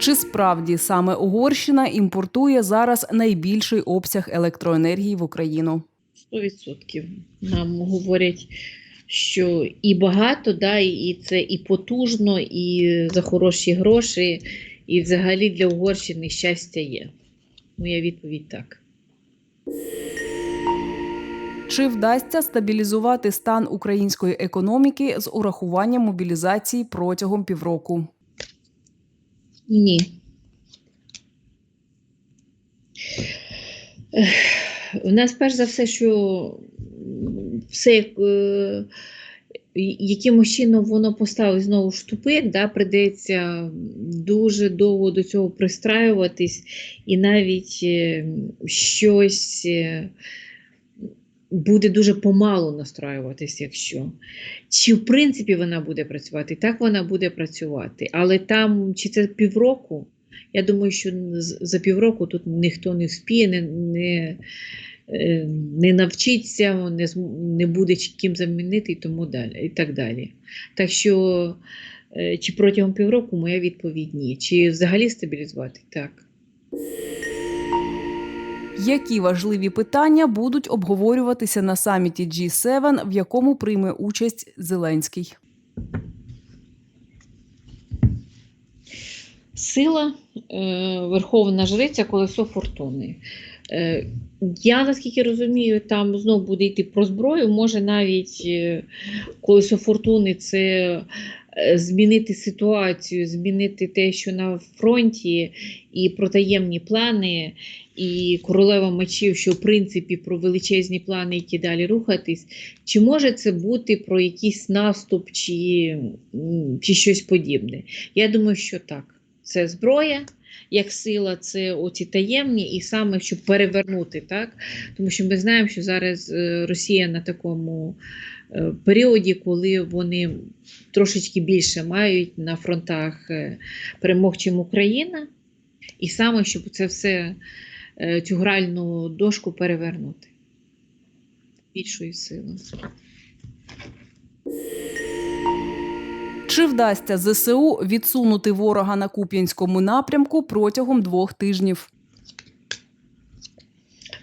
Чи справді саме Угорщина імпортує зараз найбільший обсяг електроенергії в Україну? 100% нам говорять, що і багато, да, і- це і потужно, і за хороші гроші, і взагалі для Угорщини щастя є. Моя відповідь так. Чи вдасться стабілізувати стан української економіки з урахуванням мобілізації протягом півроку? Ні. У нас перш за все, що все е, якимось чином воно поставить знову в тупик, да, придеться дуже довго до цього пристраюватись, і навіть е, щось е, буде дуже помалу настраюватись, якщо. Чи в принципі вона буде працювати? Так вона буде працювати. Але там, чи це півроку, я думаю, що за півроку тут ніхто не вспіє, не, не, е, не навчиться, не, не буде ким замінити і тому далі, і так далі. Так що, е, чи протягом півроку моя відповідь ні. Чи взагалі стабілізувати? Так. Які важливі питання будуть обговорюватися на саміті G7, в якому прийме участь Зеленський? Сила е, Верховна Жриця, колесо фортуни. Е, я наскільки розумію, там знову буде йти про зброю. Може навіть е, колесо фортуни це змінити ситуацію, змінити те, що на фронті, і про таємні плани, і королева мечів, що в принципі про величезні плани, які далі рухатись. Чи може це бути про якийсь наступ, чи, чи щось подібне? Я думаю, що так. Це зброя, як сила, це оці таємні, і саме щоб перевернути, так? Тому що ми знаємо, що зараз е, Росія на такому е, періоді, коли вони трошечки більше мають на фронтах е, перемог, чим Україна, і саме щоб це все, цю гральну дошку перевернути більшою силою. Чи вдасться ЗСУ відсунути ворога на Куп'янському напрямку протягом двох тижнів?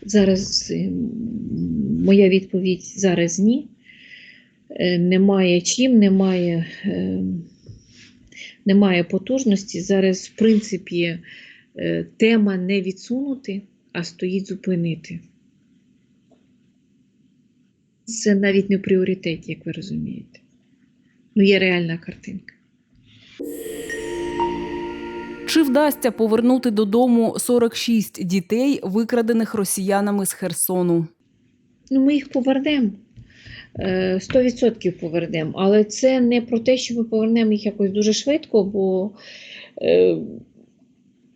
Зараз е, моя відповідь зараз ні. Е, Немає чим, немає, е, немає потужності. Зараз, в принципі, е, тема не відсунути, а стоїть зупинити. Це навіть не в пріоритеті, як ви розумієте. Ну, є реальна картинка. Чи вдасться повернути додому 46 дітей, викрадених росіянами з Херсону? Ну, ми їх повернемо. Е, 100% повернемо. Але це не про те, що ми повернемо їх якось дуже швидко, бо е,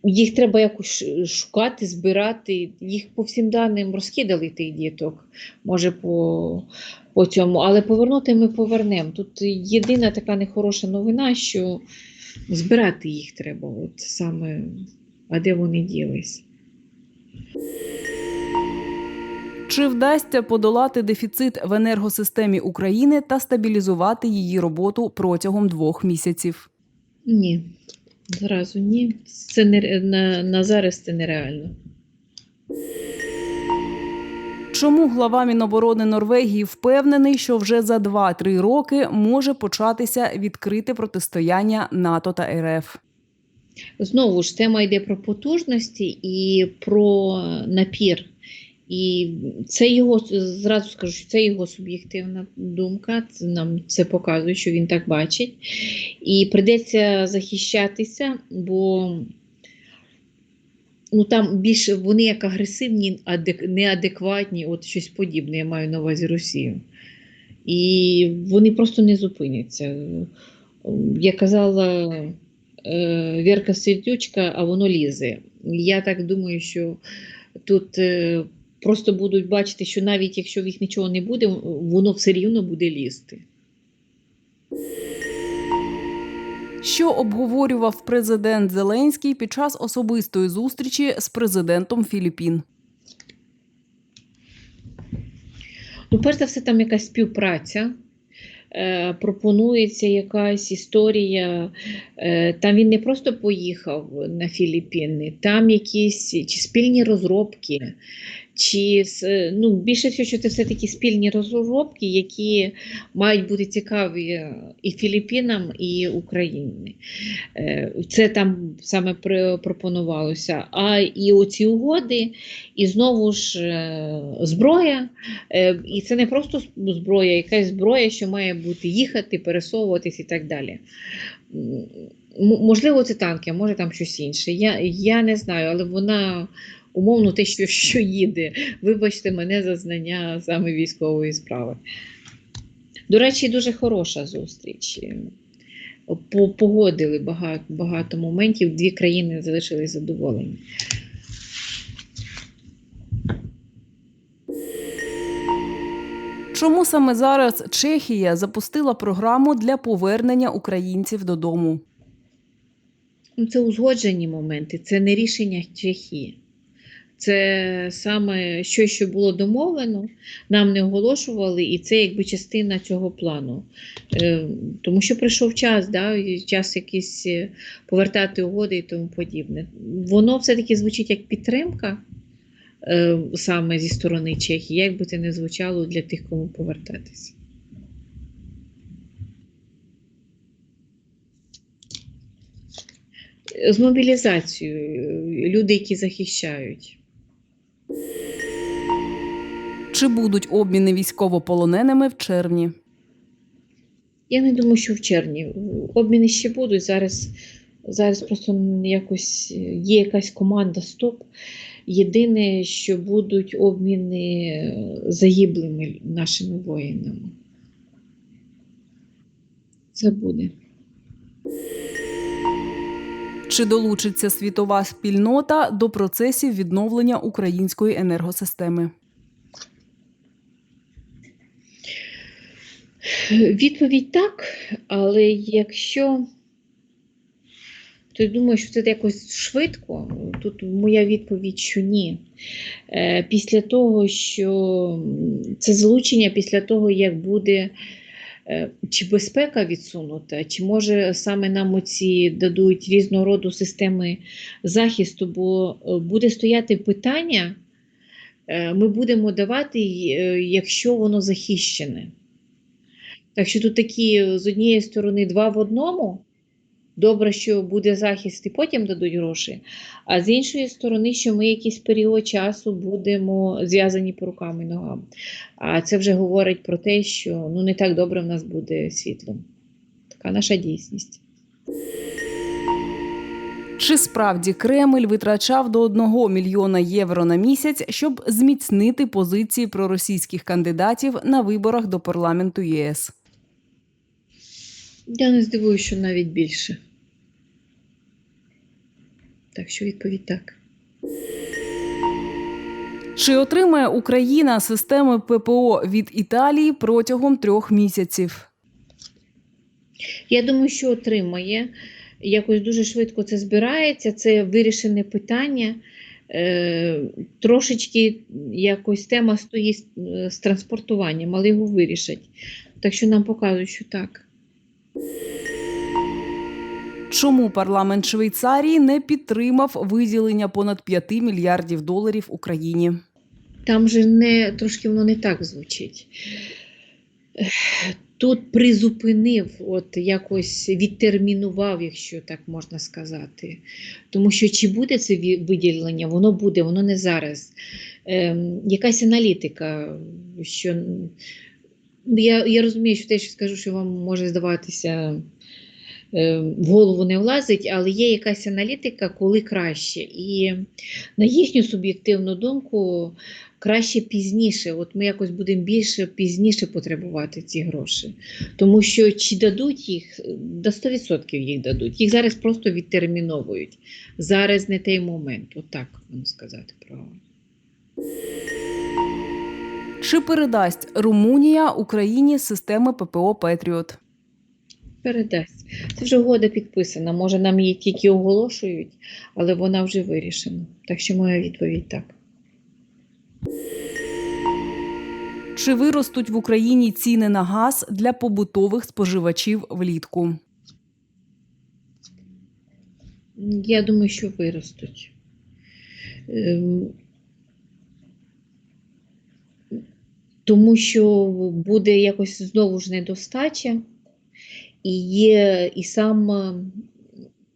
їх треба якось шукати, збирати. Їх по всім даним розкидали тих діток, може по, по цьому. Але повернути ми повернемо. Тут єдина така нехороша новина, що збирати їх треба. От саме, а де вони ділись? Чи вдасться подолати дефіцит в енергосистемі України та стабілізувати її роботу протягом двох місяців? Ні, зразу ні. Це не, на, на зараз це нереально. Чому глава Міноборони Норвегії впевнений, що вже за 2-3 роки може початися відкрите протистояння НАТО та РФ? Знову ж тема йде про потужності і про напір. І це його зразу скажу, що це його суб'єктивна думка. Це нам це показує, що він так бачить. І прийдеться захищатися, бо ну, там більше вони як агресивні, адек- неадекватні, от щось подібне, я маю на увазі Росію. І вони просто не зупиняться. Я казала е, Вірка Сердючка, а воно лізе. Я так думаю, що тут е, просто будуть бачити, що навіть якщо в їх нічого не буде, воно все рівно буде лізти. Що обговорював президент Зеленський під час особистої зустрічі з президентом Філіппін? Ну, перш за все, там якась співпраця. е, пропонується якась історія. Е, там він не просто поїхав на Філіппіни, там якісь чи спільні розробки, чи ну, більше всього, що це все такі спільні розробки, які мають бути цікаві і Філіппінам, і Україні. Е, Це там саме пропонувалося. А і оці угоди, і знову ж е, зброя. Е, І це не просто зброя, якась зброя, що має бути їхати, пересовуватись і так далі. Можливо, це танки, а може там щось інше. Я, я не знаю, але вона умовно те, що, що їде. Вибачте мене за знання саме військової справи. До речі, дуже хороша зустріч. Погодили багато, багато моментів, дві країни залишились задоволені. Чому саме зараз Чехія запустила програму для повернення українців додому? Це узгоджені моменти, це не рішення Чехії. Це саме щось, що було домовлено, нам не оголошували, і це якби частина цього плану. Е, тому що прийшов час, да, час якийсь е, повертати угоди і тому подібне. Воно все-таки звучить як підтримка е, саме зі сторони Чехії, як би це не звучало для тих, кому повертатися. З мобілізацією, люди, які захищають. Чи будуть обміни військовополоненими в червні? Я не думаю, що в червні. Обміни ще будуть. Зараз, зараз просто якось є якась команда СТОП. Єдине, що будуть обміни загиблими нашими воїнами. Це буде. Чи долучиться світова спільнота до процесів відновлення української енергосистеми? Відповідь так, але якщо то я думаю, що це якось швидко. Тут моя відповідь, що ні. Е, Після того, що це залучення після того, як буде чи безпека відсунута, чи може саме нам оці дадуть різного роду системи захисту, бо е, буде стояти питання, е, ми будемо давати, е, якщо воно захищене. Так що тут такі з однієї сторони два в одному. Добре, що буде захист і потім дадуть гроші. А з іншої сторони, що ми якийсь період часу будемо зв'язані по рукам і ногам. А це вже говорить про те, що ну, не так добре в нас буде світло. Така наша дійсність. Чи справді Кремль витрачав до 1 мільйона євро на місяць, щоб зміцнити позиції проросійських кандидатів на виборах до парламенту ЄС? Я не здивуюся, що навіть більше. Так що відповідь так. Чи отримає Україна системи ППО від Італії протягом трьох місяців? Я думаю, що отримає. Якось дуже швидко це збирається, це вирішене питання. Е, трошечки якось тема стоїть з, з транспортуванням, але його вирішать. Так що нам показують, що так. Чому парламент Швейцарії не підтримав виділення понад 5 мільярдів доларів Україні? Там же не трошки воно не так звучить. Тут призупинив, от якось відтермінував, якщо так можна сказати. Тому що чи буде це виділення, воно буде, воно не зараз. Ем, якась аналітика, що я, я розумію, що те, що скажу, що вам може здаватися е, в голову не влазить, але є якась аналітика, коли краще. І на їхню суб'єктивну думку, краще пізніше. От ми якось будемо більше пізніше потребувати ці гроші. Тому що чи дадуть їх, до 100% їх дадуть. Їх зараз просто відтерміновують. Зараз не той момент, отак можна сказати правильно. Чи передасть Румунія Україні системи ППО Петріот? Передасть. Це вже угода підписана. Може, нам її тільки оголошують, але вона вже вирішена. Так що моя відповідь так. Чи виростуть в Україні ціни на газ для побутових споживачів влітку? Я думаю, що виростуть. Тому що буде якось знову ж недостача, і є і сам е,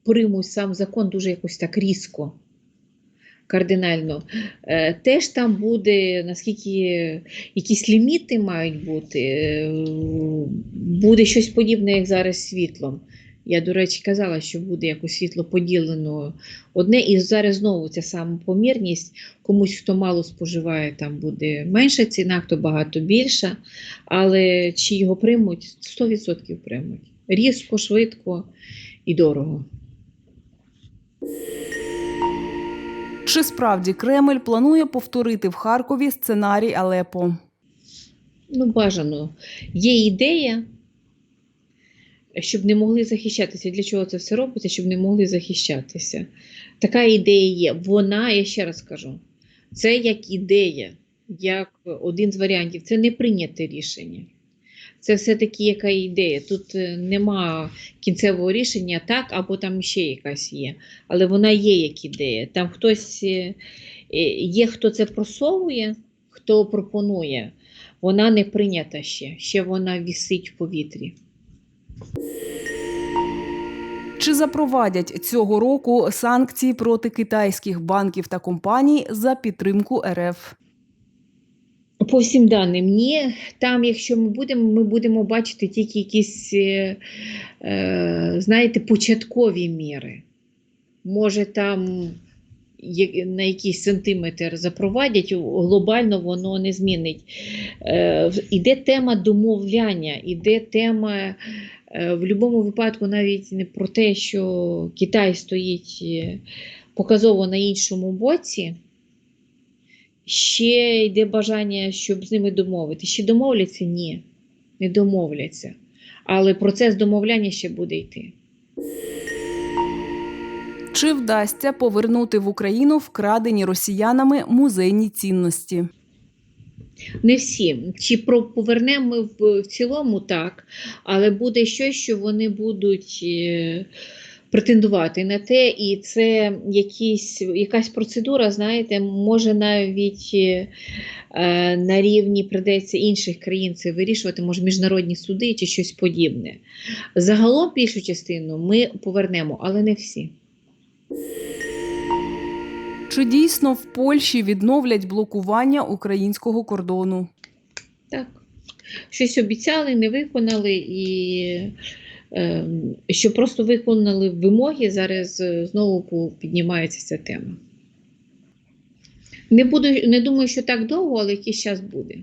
примус, сам закон дуже якось так різко, кардинально. Е, Теж там буде, наскільки якісь ліміти мають бути, е, буде щось подібне, як зараз світлом. Я, до речі, казала, що буде якось світло поділено одне, і зараз знову ця сама помірність. Комусь, хто мало споживає, там буде менша ціна, хто багато більша. Але чи його приймуть? 100% приймуть. Різко, швидко і дорого. Чи справді Кремль планує повторити в Харкові сценарій Алепо? Ну, бажано. Є ідея, щоб не могли захищатися. Для чого це все робиться? Щоб не могли захищатися. Така ідея є. Вона, я ще раз кажу, це як ідея, як один з варіантів. Це не прийняте рішення. Це все-таки яка ідея. Тут е, нема кінцевого рішення, так, або там ще якась є. Але вона є як ідея. Там хтось е, е, є, хто це просовує, хто пропонує. Вона не прийнята ще, ще вона вісить в повітрі. Чи запровадять цього року санкції проти китайських банків та компаній за підтримку РФ? По всім даним, ні. Там, якщо ми будемо, ми будемо бачити тільки якісь, е, е, знаєте, початкові міри. Може, там на якийсь сантиметр запровадять, глобально воно не змінить. Е, іде тема домовляння, іде тема в будь-якому випадку навіть не про те, що Китай стоїть е, показово на іншому боці. Ще йде бажання, щоб з ними домовити. Ще домовляться? Ні, не домовляться. Але процес домовляння ще буде йти. Чи вдасться повернути в Україну вкрадені росіянами музейні цінності? Не всі. Чи повернемо ми в, в цілому так, але буде щось, що вони будуть е, претендувати на те, і це якісь, якась процедура, знаєте, може навіть е, е, на рівні придеться інших країн це вирішувати, може міжнародні суди чи щось подібне. Загалом більшу частину ми повернемо, але не всі. Чи дійсно в Польщі відновлять блокування українського кордону? Так. Щось обіцяли, не виконали, і е, що просто виконали вимоги, зараз знову піднімається ця тема. Не, буду, не думаю, що так довго, але якийсь час буде.